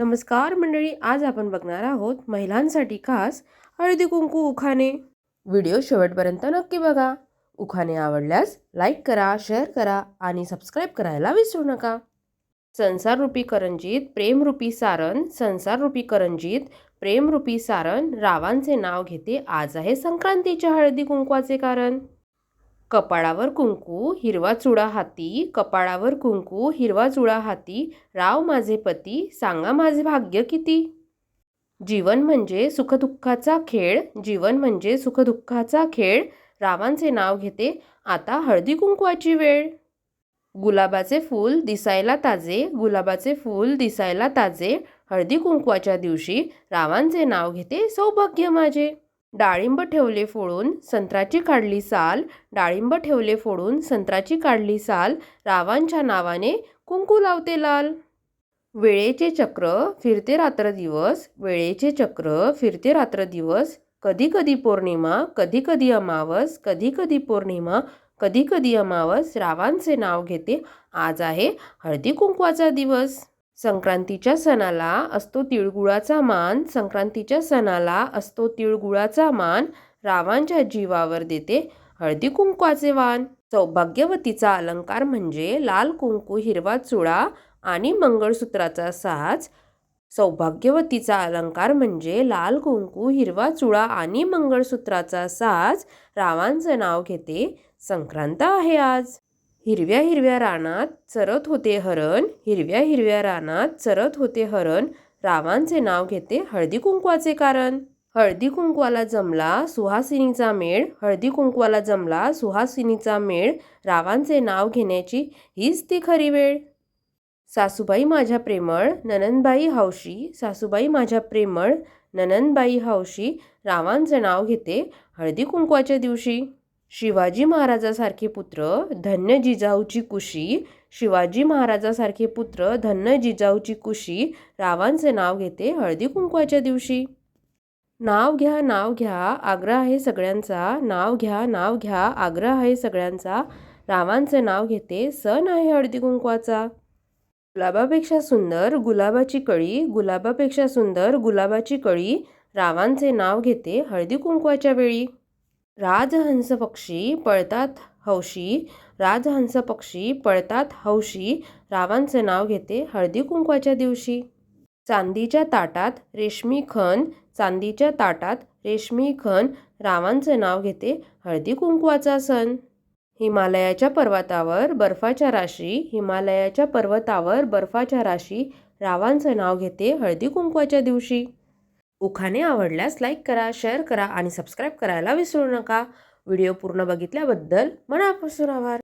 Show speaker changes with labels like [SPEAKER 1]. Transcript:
[SPEAKER 1] नमस्कार मंडळी आज आपण बघणार आहोत महिलांसाठी खास हळदी कुंकू उखाणे. व्हिडिओ शेवटपर्यंत नक्की बघा. उखाणे आवडल्यास लाईक करा शेअर करा आणि सबस्क्राईब करायला विसरू नका. संसाररूपी करंजीत प्रेमरूपी सारण संसाररूपी करंजीत प्रेमरूपी सारण रावांचे नाव घेते आज आहे संक्रांतीच्या हळदी कुंकवाचे कारण. कपाळावर कुंकू हिरवा चुडा हाती कपाळावर कुंकू हिरवा चुडा हाती राव माझे पती सांगा माझे भाग्य किती? जीवन म्हणजे सुखदुःखाचा खेळ जीवन म्हणजे सुखदुःखाचा खेळ. रावांचे नाव घेते आता हळदी कुंकवाची वेळ. गुलाबाचे फूल दिसायला ताजे गुलाबाचे फूल दिसायला ताजे. हळदी कुंकवाच्या दिवशी रावांचे नाव घेते सौभाग्य माझे. डाळिंब ठेवले फोडून संत्राची काढली साल. डाळिंब ठेवले फोडून संत्राची काढली साल. रावांच्या नावाने कुंकू लावते लाल. वेळेचे चक्र फिरते रात्र दिवस. वेळेचे चक्र फिरते रात्र दिवस. कधी कधी पौर्णिमा कधी कधी अमावस कधी कधी पौर्णिमा कधी कधी अमावस. रावांचे नाव घेते. आज आहे हळदी कुंकवाचा दिवस. संक्रांतीच्या सणाला असतो तिळगुळाचा मान. संक्रांतीच्या सणाला असतो तिळगुळाचा मान. रावांच्या जीवावर देते हळदी कुंकवाचे वान सौभाग्यवतीचा अलंकार म्हणजे लाल कुंकू हिरवा चुडा आणि मंगळसूत्राचा साज. सौभाग्यवतीचा अलंकार म्हणजे लाल कुंकू हिरवा चुळा आणि मंगळसूत्राचा साज. रावांचं नाव घेते संक्रांत आहे आज. हिरव्या हिरव्या रानात चरत होते हरण हिरव्या हिरव्या रानात चरत होते हरण. रावांचे नाव घेते हळदी कुंकवाचे कारण. हळदी कुंकवाला जमला सुहासिनीचा मेळ हळदी कुंकवाला जमला सुहासिनीचा मेळ. रावांचे नाव घेण्याची हीच ती खरी वेळ. सासूबाई माझ्या प्रेमळ ननंदबाई हौशी. सासूबाई माझ्या प्रेमळ ननंदबाई हौशी. रावांचे नाव घेते हळदी कुंकवाच्या दिवशी. शिवाजी महाराजासारखे पुत्र धन्य जिजाऊची कुशी शिवाजी महाराजासारखे पुत्र धन्य जिजाऊची कुशी रावांचे नाव घेते हळदी कुंकवाच्या दिवशी. नाव घ्या नाव घ्या आग्रह आहे सगळ्यांचा नाव घ्या नाव घ्या आग्रह आहे सगळ्यांचा रावांचे नाव घेते सण आहे हळदी कुंकवाचा. गुलाबापेक्षा सुंदर गुलाबाची कळी गुलाबापेक्षा सुंदर गुलाबाची कळी रावांचे नाव घेते हळदी कुंकवाच्या वेळी. राजहंस पक्षी पळतात हौशी. राजहंस पक्षी पळतात हौशी. रावांचं नाव घेते हळदी कुंकवाच्या दिवशी. चांदीच्या ताटात रेशमी खण चांदीच्या ताटात रेशमी खण रावांचं नाव घेते हळदी कुंकवाचा सण. हिमालयाच्या पर्वतावर बर्फाच्या राशी. हिमालयाच्या पर्वतावर बर्फाच्या राशी. रावांचं नाव घेते हळदी कुंकवाच्या दिवशी. उखाणे आवडल्यास लाईक करा शेअर करा आणि सबस्क्राईब करायला विसरू नका. व्हिडिओ पूर्ण बघितल्याबद्दल मनापासून आभार.